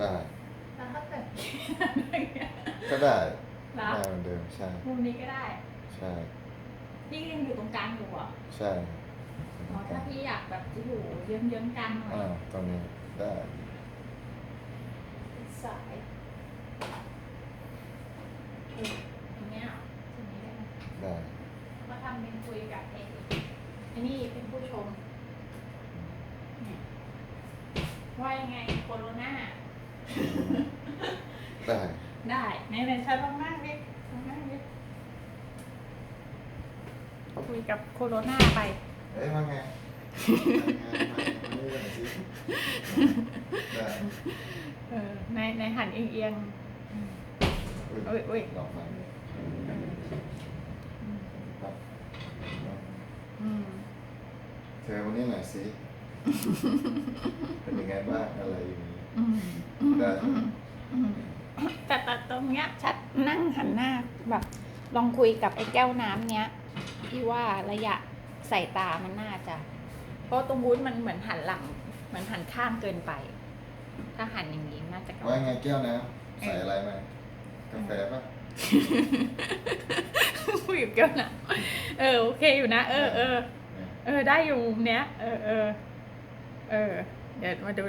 ได้แล้วถ้าเกิดก็ได้แล้ได้วเหมือนเดิมใช่มุมนี้ก็ได้ใช่พี่ยังอยู่ตรงกลางอยู่เหรอใช่อ๋อถ้าพี่อยากแบบจะอยู่เยิ้มเยิ้มๆกันหน่อยอ่าตรงนี้ได้สายเอออย่างเงี้ยตรงนี้ได้ไหมได้มาทำเป็นคุยกับไอ้ไอ้นี่เป็นผู้ชมเนี่ยว่ายังไงโคโรนา ได้ได้ในในชั้นลองนั่งดิลองนั่งดิคุยกับโคโรนาไป เอ้ยว่าไงว่าไงมามานี่กันหน่อยสิได้เออในในหันเอียงเอียงๆอืมอุ๊ยอุ๊ยดอกไม้ครับอืมเธอวันนี้หน่อยสิ เป็นยังไงบ้างอะไรอย่างนี้อืมอืม ได้อืมอืมแต่แต่ตรงเนี้ย ชัดนั่งหันหน้าแบบลองคุยกับไอ้แก้วน้ำเนี้ยพี่ว่าระยะสายตามันน่าจะ เพราะตรงวุ้นมันเหมือนหันหลังเหมือนหันข้างเกินไป ถ้าหันอย่างนี้น่าจะกว่าไงแก้วน้ำใส่อะไรมากาแฟป่ะคุยกับแก้วน้ำเออโอเคอยู่นะเออเออเนี่ยเออได้อยู่มุมเนี้ย เออเออเออเดี๋ยวมาดู